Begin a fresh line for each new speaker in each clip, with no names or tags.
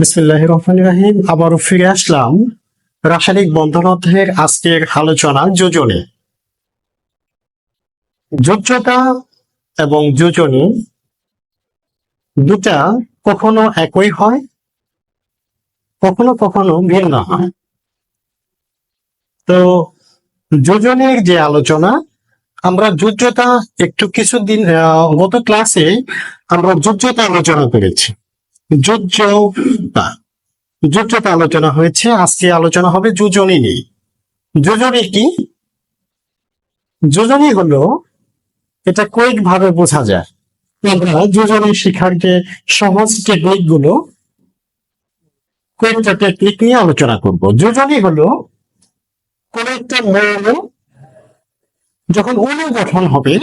বিসমিল্লাহ রহমান রাহিম। আবারও ফিরে আসলাম রাসায়নিক বন্ধন অধ্যায়ের আজকের আলোচনা যোজনে। যোজ্যতা এবং যোজনী দুটা কখনো একই হয়, কখনো কখনো ভিন্ন হয়। তো যোজনের যে আলোচনা, আমরা যোজ্যতা একটু কিছুদিন গত ক্লাসে আমরা যোজ্যতা আলোচনা করেছি। যোজ্যতা যোজ্যতা আলোচনা হয়েছে, আজকে আলোচনা হবে যোজনী নিয়ে। যোজনী কি? যোজনী হলো, এটা কয়েক ভাবে বোঝা যায়। আমরা যোজনী শেখার যে সহজ টেকনিকগুলো কয়েকটা টেকনিক নিয়ে আলোচনা করব। যোজনী হলো, কোন একটা মৌল যখন অণু গঠন হবে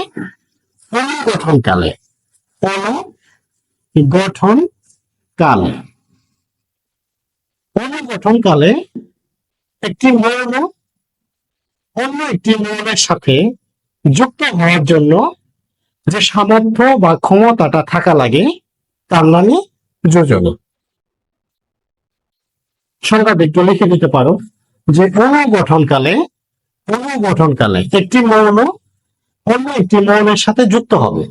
অণু গঠন কালে। অণু গঠন কাল একটি মৌল অন্য একটি মৌলের সাথে যুক্ত হওয়ার জন্য যে সামর্থ্য বা ক্ষমতাটা থাকা লাগে, তার নামই যোজনী। সংজ্ঞা একটু লিখে দিতে পারো যে অনুগঠনকালে অনুগঠনকালে একটি মৌল অন্য একটি মৌলের সাথে যুক্ত হবে।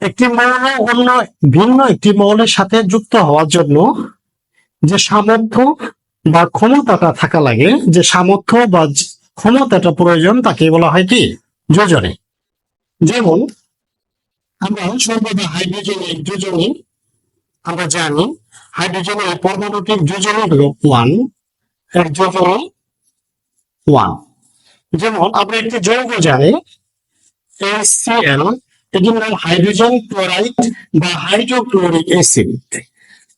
একটি মৌল অন্য ভিন্ন একটি মৌলের সাথে যুক্ত হওয়ার জন্য যে সামর্থ্য বা ক্ষমতাটা থাকা লাগে, যে সামর্থ্য বা ক্ষমতাটা প্রয়োজন তাকে বলা হয় কি? যোজনে। যেমন, আমরা সর্বদা হাইড্রোজেনের যোজনী, আমরা জানি হাইড্রোজেনের পরমাণুটির যোজনী হলো ওয়ান, এক যোজনী ওয়ান। যেমন, আমরা একটি যৌগ জানি HCl এটির হাইড্রোজেন ক্লোরাইড বা hydrochloric acid.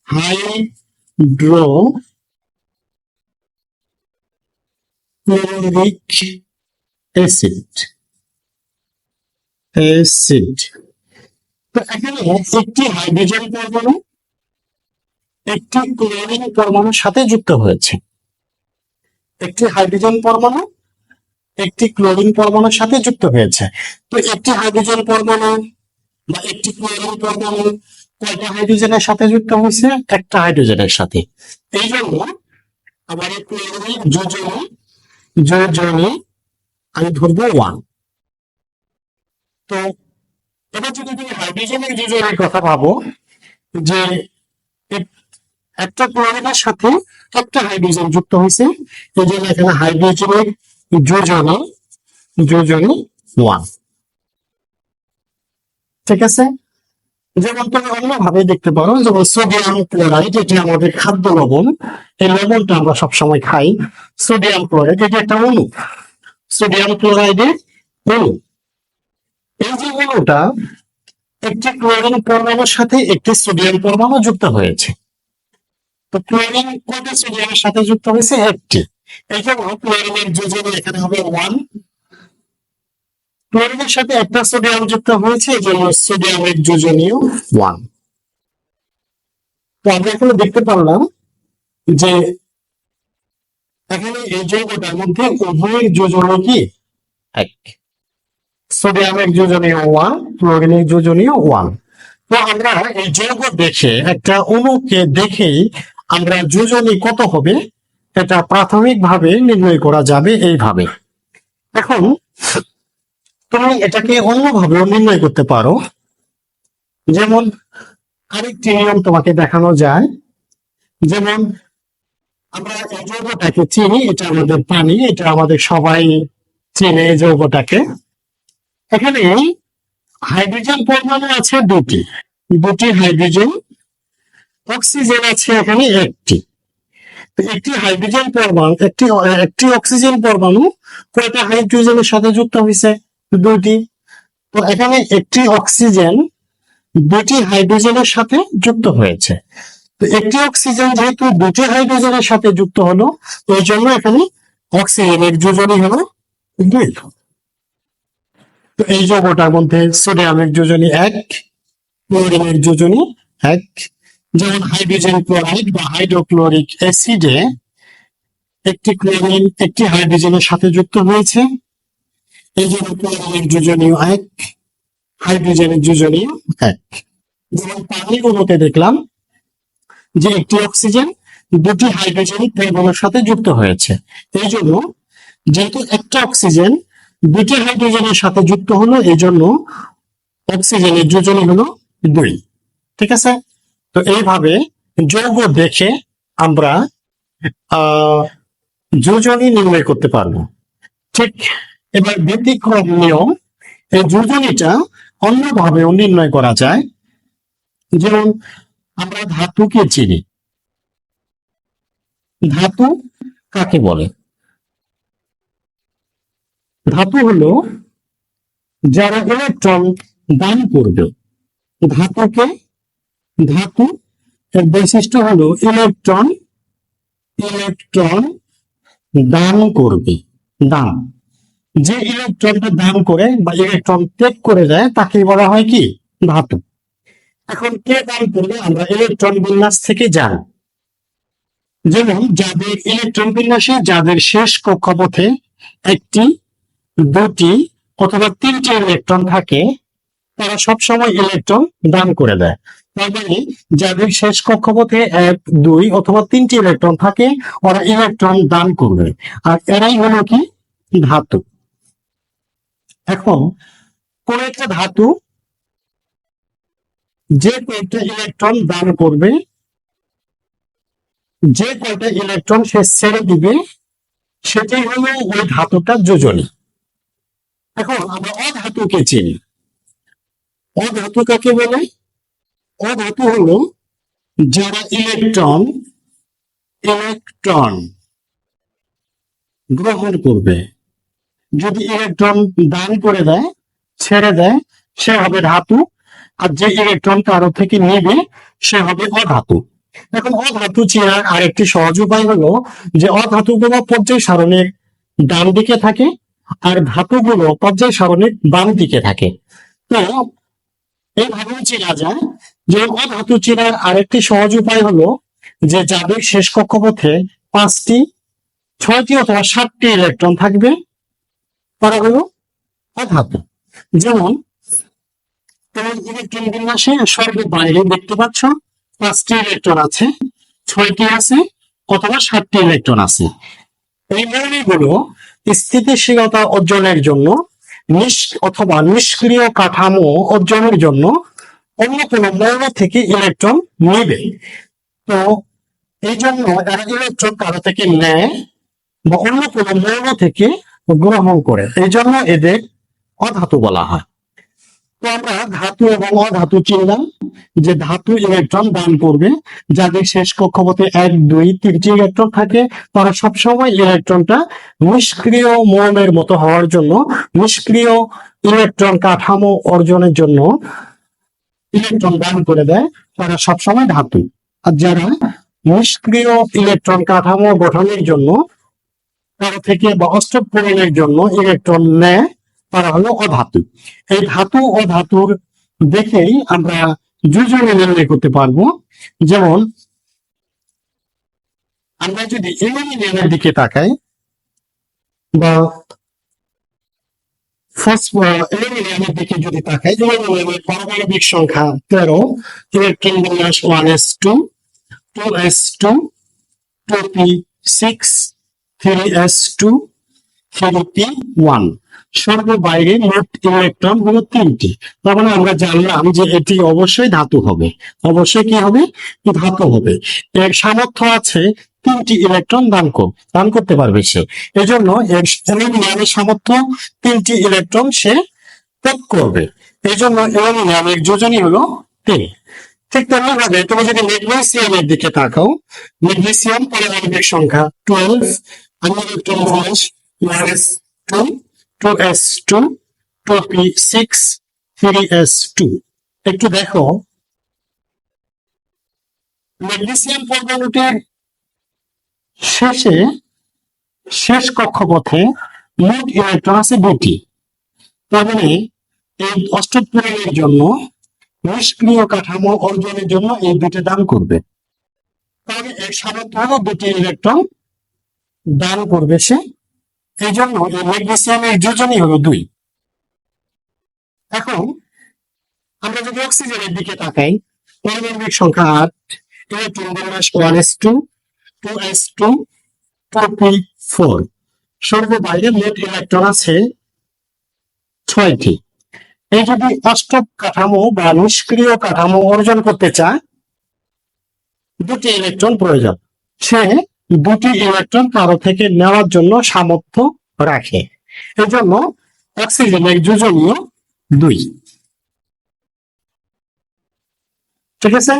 Hydrochloric acid. Acid. তো এখানে একটি হাইড্রোজেন পরমাণু, একটি ক্লোরিন পরমাণুর সাথে যুক্ত হয়েছে। একটি হাইড্রোজেন পরমাণু একটি ক্লোরিন পরমাণুর সাথে যুক্ত হয়েছে। তো একটি হাইড্রোজেন পরমাণু বা একটি ক্লোরিন পরমাণু কয়টা হাইড্রোজেনের সাথে যুক্ত হয়েছে? একটা হাইড্রোজেনের সাথে। এই জন্য যোজনী যোজনী, আমি ধরবো ওয়ান তো এবার যদি তুমি হাইড্রোজেনের যোজনের কথা ভাবো, যে একটা ক্লোরিনের সাথে একটা হাইড্রোজেন যুক্ত হয়েছে, এই জন্য এখানে হাইড্রোজেনের যোজনী যোজনী ওয়ান ঠিক আছে? যেমন তুমি অন্যভাবে দেখতে পারো, যেমন সোডিয়াম ক্লোরাইড এটি আমাদের খাদ্য লবণ। এই লবণটা আমরা সবসময় খাই। সোডিয়াম ক্লোরাইড এটি একটা অণু। সোডিয়াম ক্লোরাইডের অণু। এই যে অণুটা, একটি ক্লোরিন পরমাণুর সাথে একটি সোডিয়াম পরমাণু যুক্ত হয়েছে। তো ক্লোরিন কয়টা সোডিয়ামের সাথে যুক্ত হয়েছে? একটি। ক্লোরিনের যোজনী এখানে হবে ওয়ান ক্লোরিনের সাথে একটা সোডিয়াম যুক্ত হয়েছে এই জন্য সোডিয়ামের যোজনীয় ওয়ান তো আমরা এখানে দেখতে পারলাম যে এখানে এই যৌগটার মধ্যে উভয়ের যোজনী কি? এক। সোডিয়ামের যোজনীয় ওয়ান ক্লোরিনের যোজনীয় ওয়ান তো আমরা এই যৌগ দেখে একটা অণুকে দেখেই আমরা যোজনী কত হবে? এটা প্রাথমিকভাবে নির্ণয় করা যাবে এইভাবে। এখন তুমি এটাকে অন্যভাবেও নির্ণয় করতে পারো। যেমন আরেকটি নিয়ম তোমাকে দেখানো যায়। যেমন আমরা এই যৌগটাকে চিনি, এটা আমাদের পানি, এটা আমাদের সবাই চেনে এই যৌগটাকে। এখানে হাইড্রোজেন পরমাণু আছে দুটি। দুটি হাইড্রোজেন, অক্সিজেন আছে এখানে একটি। একটি হাইড্রোজেন পরমাণু, একটি একটি অক্সিজেন পরমাণু কয়টা হাইড্রোজেনের সাথে যুক্ত হয়েছে? দুটি তো এখানে একটি অক্সিজেন দুটি হাইড্রোজেনের সাথে যুক্ত হয়েছে। তো একটি অক্সিজেন যেহেতু দুটি হাইড্রোজেনের সাথে যুক্ত হলো ওই জন্য এখানে অক্সিজেনের যোজনী হলো দুই। তো এই যৌগটার মধ্যে সোডিয়ামের যোজনী এক, ক্লোরিনের যোজনী এক। যেমন হাইড্রোজেন ক্লোরাইড বা হাইড্রোক্লোরিক অ্যাসিডে একটি ক্লোরিন একটি হাইড্রোজেনের সাথে যুক্ত হয়েছে। এই জন্য ক্লোরিনের যোজনীয় এক, হাইড্রোজেনের যোজনীয় এক। যেমন পানির অণুতে দেখলাম যে একটি অক্সিজেন দুটি হাইড্রোজেন ত্রিভুজের সাথে যুক্ত হয়েছে। এই জন্য যেহেতু একটা অক্সিজেন দুটি হাইড্রোজেনের সাথে যুক্ত হলো, এই জন্য অক্সিজেনের যোজনী হলো দুই। ঠিক আছে? তো এইভাবে যৌগ দেখে আমরা যোজনী নির্ণয় করতে পারব। ঠিক এবার ব্যতিক্রম নিয়ম, এই যোজনীটা অন্যভাবেও নির্ণয় করা যায়। যেমন আমরা ধাতুকে চিনি। ধাতু কাকে বলে? ধাতু হলো যারা ইলেকট্রন দান করবে। ধাতুকে ধাতু বৈশিষ্ট্য হলো ইলেকট্রন ইলেকট্রন দান করবে, দান। যে ইলেকট্রনটা দান করে বা ইলেকট্রন ত্যাগ করে যায় তাকে বলা হয় কি? ধাতু। এখন কে দান করবে? আমরা ইলেকট্রন বিন্যাস থেকে জানি যেমন যাদের ইলেকট্রন বিন্যাসে যাদের শেষ কক্ষপথে একটি, দুটি অথবা তিনটি ইলেকট্রন থাকে, তারা সবসময় ইলেকট্রন দান করে দেয়। তার যাদের শেষ কক্ষপথে এক, দুই অথবা তিনটি ইলেকট্রন থাকে, ওরা ইলেকট্রন দান করবে। আর এরাই হলো কি? ধাতু। এখন, কোন একটা ধাতু যে কয়েকটা ইলেকট্রন দান করবে, যে কয়টা ইলেকট্রন সে ছেড়ে দিবে, সেটাই হলো ওই ধাতুটার যোজনী। এখন আমরা অধাতুকে চিনি। অধাতু কাকে বলে? অধাতু হলো? যারা ইলেকট্রন ইলেকট্রন গ্রহণ করবে। যদি ইলেকট্রন দান করে দেয়, ছেড়ে দেয়, সে হবে ধাতু। আর যে ইলেকট্রন কারও থেকে নেবে, সে হবে অধাতু। এখন অধাতু চেনার আরেকটি সহজ উপায় হলো যে অধাতুগুলো পর্যায় সারণের ডান দিকে থাকে, আর ধাতুগুলো পর্যায় সারণের বাম দিকে থাকে। তো এইভাবেও চেনা যায় যে অধাতু চেনার আরেকটি সহজ উপায় হলো যে যাদের শেষ কক্ষপথে পাঁচটি, ছয়টি অথবা সাতটি ইলেকট্রন থাকবে। তারা হলো অধাতু যেমন তুমি ইলেকট্রন বিন্যাসে সর্বের বাইরে দেখতে পাচ্ছ, পাঁচটি ইলেকট্রন আছে, ছয়টি আছে, অথবা সাতটি ইলেকট্রন আছে। এই মৌলগুলো স্থিতিশীলতা অর্জনের জন্য অথবা নিষ্ক্রিয় কাঠামো অর্জনের জন্য অন্য কোনো মৌল থেকে ইলেকট্রন নেবে। তো এই জন্য এরা ইলেকট্রন কারও থেকে নেয় বা অন্য কোনো মৌল থেকে গ্রহণ করে। এই জন্য এদের অধাতু বলা হয়। তো আমরা ধাতু এবং অধাতু চিনলাম। যে ধাতু ইলেকট্রন দান করবে, যাদের শেষ কক্ষপথে এক, দুই তিনটি ইলেকট্রন থাকে, তারা সবসময় ইলেকট্রনটা নিষ্ক্রিয় মৌলের মতো হওয়ার জন্য, নিষ্ক্রিয় ইলেকট্রন কাঠামো অর্জনের জন্য ইলেকট্রন দান করে দেয়, তারা সবসময় ধাতু আর যারা নিষ্ক্রিয় ইলেকট্রন কাঠামো গঠনের জন্য, তারা থেকে বা অষ্টক পূরণের জন্য ইলেকট্রন নেয়, তারা হলো অধাতু। এই ধাতু, অধাতুর দেখেই আমরা যোজনী নির্ণয় করতে পারব। যেমন, আমরা যদি অ্যালুমিনিয়ামের দিকে তাকাই, বা অ্যালুমিনিয়ামের দিকে যদি তাকাই অ্যালুমিনিয়ামের পারমাণবিক সংখ্যা তেরো ইলেকট্রন বিন্যাস one s two two s two two p six three s two three p one সর্ববাইরে মোট ইলেকট্রন হলো তিনটি। তার মানে আমরা জানলাম যে এটি অবশ্যই ধাতু হবে। অবশ্যই কি হবে? ধাতু হবে। এর সামর্থ্য আছে তিনটি ইলেকট্রন দান দান করতে পারবে সে। এই জন্য এর সামর্থ্য তিনটি ইলেকট্রন সে ত্যাগ করবে। এই জন্য অ্যালুমিনিয়ামের যোজনী হলো তিন। ঠিক তেমনি ভাবে তুমি যদি ম্যাগনেসিয়ামের দিকে তাকাও, ম্যাগনেসিয়াম পারমাণবিক সংখ্যা টুয়েলভ আমার electron minus two two s two two p six three s two একটু দেখো। ম্যাগনেসিয়াম পরমাণুটির শেষে শেষ কক্ষপথে মোট ইলেকট্রন আছে দুটি। তার মানে এই অষ্টক পূরণের জন্য নিষ্ক্রিয় কাঠামো অর্জনের জন্য এই দুটি দান করবে। তাহলে এর সামর্থ্য দুটি ইলেকট্রন দান করবে সে। এই জন্য এই ম্যাগনেসিয়ামের যোজনই হলো দুই। এখন আমরা যদি অক্সিজেনের দিকে তাকাই, পারমাণবিক সংখ্যা আট ইলেকট্রন বিন্যাস one s two two s two two p four সর্ববাইরে মোট ইলেকট্রন আছে ছয়টি। এই যদি অষ্টক কাঠামো বা নিষ্ক্রিয় কাঠামো অর্জন করতে চায়, দুটি ইলেকট্রন প্রয়োজন। সে দুটি ইলেকট্রন কারও থেকে নেওয়ার জন্য সামর্থ্য রাখে। এই জন্য অক্সিজেনের যোজনীয় দুই। ঠিক আছে?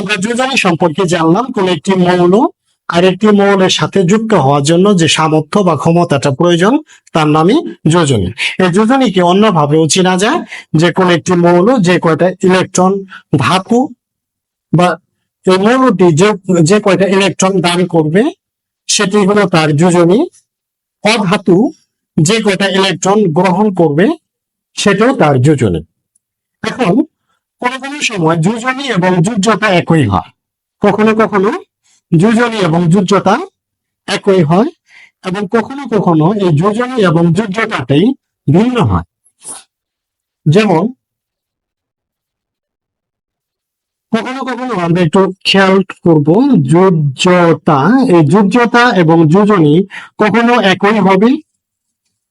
আমরা যোজনী সম্পর্কে জানলাম, কোন একটি মৌল আর একটি মৌলের সাথে যুক্ত হওয়ার জন্য যে সামর্থ্য বা ক্ষমতাটা প্রয়োজন, তার নামই যোজনী। এই যোজনীকে অন্যভাবেও চেনা যায় যে কোন একটি মৌল যে কয়টা ইলেকট্রন ধাতু বা এই যে যে কয়টা ইলেকট্রন দান করবে, সেটি হলো তার যোজনী। অধাতু যে কয়টা ইলেকট্রন গ্রহণ করবে, সেটাও তার যোজনী। এখন, কোনো কোনো সময় যোজনী এবং যুজ্যতা একই হয়। কখনো কখনো যোজনী এবং যুজ্যতা একই হয় এবং কখনো কখনো এই যোজনী এবং যুজ্যতাটাই ভিন্ন হয়। যেমন কখনো কখনো আমরা একটু খেয়াল করব যোজ্যতা এই যোজ্যতা এবং যোজনী কখনো একই হবে?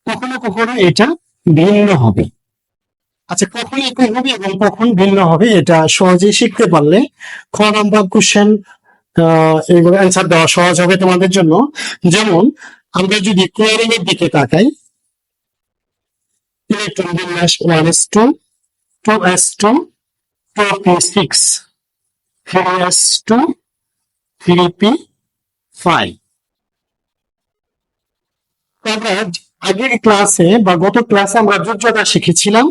কখনো কখনো এটা ভিন্ন হবে। আচ্ছা কখন একই হবে এবং কখন ভিন্ন হবে এটা সহজেই শিখতে পারলে খ নাম্বার কোশ্চেন এগুলো অ্যান্সার দেওয়া সহজ হবে তোমাদের জন্য। যেমন, আমরা যদি ক্লোরিন এর দিকে তাকাই ইলেকট্রন বিন্যাস one s two two s two two p six three s two আগের ক্লাসে বা গত ক্লাসে আমরা যোজ্যতা শিখেছিলাম।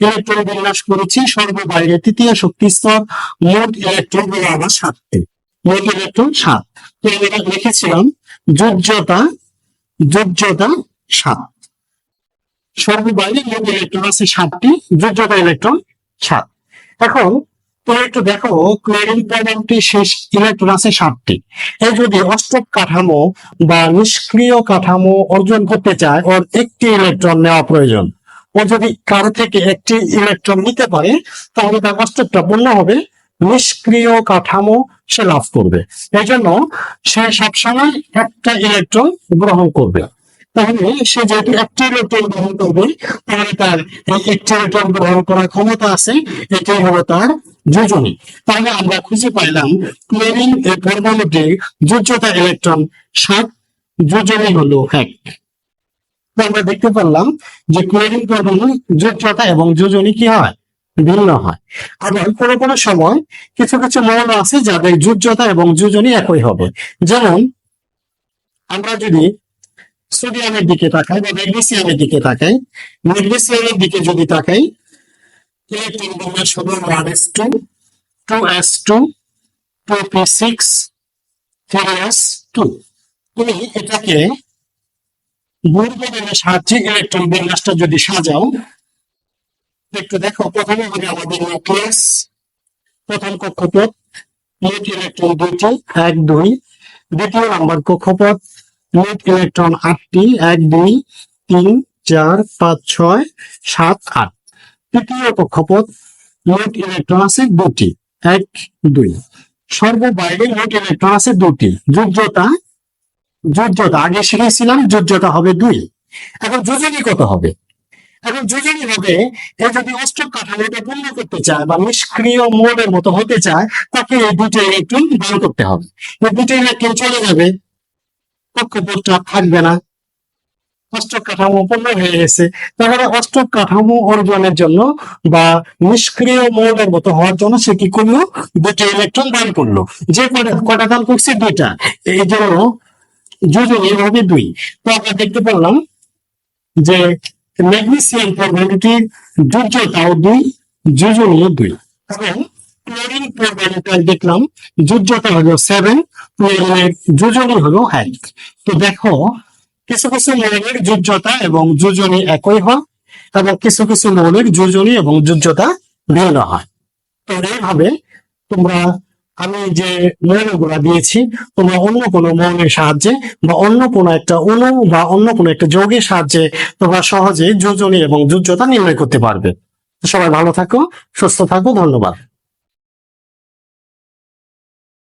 ইলেকট্রন বিন্যাস করেছি সর্ববাইরে তৃতীয় শক্তি স্তর মোট ইলেকট্রন হলো আমার সাতটি। মোট ইলেকট্রন সাত। তো আমরা লিখেছিলাম যোজ্যতা যোজ্যতা সাত। সর্ববাইরে মোট ইলেকট্রন আছে সাতটি, যোজ্যতা ইলেকট্রন সাত। এখন একটু দেখো ক্লোরিন পরমাণুটি শেষ ইলেকট্রন আছে সাতটি। এই যদি অষ্টক কাঠামো বা নিষ্ক্রিয় কাঠামো অর্জন করতে চায়, ওর একটি ইলেকট্রন নেওয়া প্রয়োজন। ও যদি কারও থেকে একটি ইলেকট্রন নিতে পারে, তাহলে তার অষ্টকটা পূর্ণ হবে, নিষ্ক্রিয় কাঠামো সে লাভ করবে। এই জন্য সে সবসময় একটা ইলেকট্রন গ্রহণ করবে। তাহলে সে যেহেতু একটি ইলেকট্রন গ্রহণ করবে, তাহলে তার একটি ইলেকট্রন গ্রহণ করার ক্ষমতা আছে, এটাই হলো তার যোজনী তাহলে আমরা খুঁজে পাইলাম ক্লোরিন এর পরমাণুটি যোজ্যতা ইলেকট্রন সাত যোজনী হলো এক। আমরা দেখতে পারলাম যে ক্লোরিন পরমাণু যোজ্যতা এবং যোজনী কি হয়? ভিন্ন হয়। আবার কোনো কোনো সময় কিছু কিছু মৌল আছে যাদের যোজ্যতা এবং যোজনী একই হবে। যেমন আমরা যদি সোডিয়ামের দিকে তাকাই বা ম্যাগনেসিয়ামের দিকে তাকাই ম্যাগনেসিয়ামের দিকে যদি তাকাই ইলেকট্রন বিন্যাস হলো one s two two s two two p six তুমি এটাকে বর্গনের সাহায্যে ইলেকট্রন বিন্যাসটা যদি সাজাও, একটু দেখো, প্রথমে হবে আমাদের নিউক্লিয়াস প্রথম কক্ষপথ মোট ইলেকট্রন দুইটি, এক, দুই। দ্বিতীয় নাম্বার কক্ষপথ মোট ইলেকট্রন আটটি, এক, দুই, তিন, চার, পাঁচ, ছয়, সাত, আট। তৃতীয় কক্ষপথ মোট ইলেকট্রন আছে দুটি। এক, দুই। সর্ববাইরে মোট ইলেকট্রন আছে দুটি। যোগ্যতা যোজ্যতা। আগে শিখেছিলাম যোজ্যতা হবে দুই। এখন যোজনী কত হবে? এখন যোজনী হবে, এ যদি অষ্টক কাঠামোটা পূর্ণ করতে চায় বা নিষ্ক্রিয় মোডের মতো হতে চায়, তাকে এই দুটো ইলেকট্রন দান করতে হবে। এই দুটো ইলেকট্রন চলে যাবে। কক্ষপথটা থাকবে না। অষ্টক কাঠামো পূর্ণ হয়ে গেছে। তাহলে অষ্টক কাঠামো অর্জনের জন্য বা নিষ্ক্রিয় মোডের মতো হওয়ার জন্য সে কি করল? দুটো ইলেকট্রন দান করল। যে কটা- দান করছে? দুইটা। এই জন্য যোজনী হবে দুই। তো আমরা দেখতে যে ম্যাগনেসিয়াম দুই দুই। এবং ক্লোরিন দেখলাম যোজ্যতা হলো সেভেন ক্লোরিনের যোজনী হলো এক। তো দেখো কিছু কিছু মৌলের যোজ্যতা এবং যোজনী একই হয় এবং কিছু কিছু মৌলের যোজনী এবং যোজ্যতা ভিন্ন হয়। তো এইভাবে তোমরা আমি যে মৌলগুলা দিয়েছি, তোমরা অন্য কোনো মৌলের সাহায্যে বা অন্য কোনো একটা অণু বা অন্য কোনো একটা যৌগের সাহায্যে তোমরা সহজে যোজনী এবং যোজ্যতা নির্ণয় করতে পারবে। সবাই ভালো থাকো, সুস্থ থাকো, ধন্যবাদ।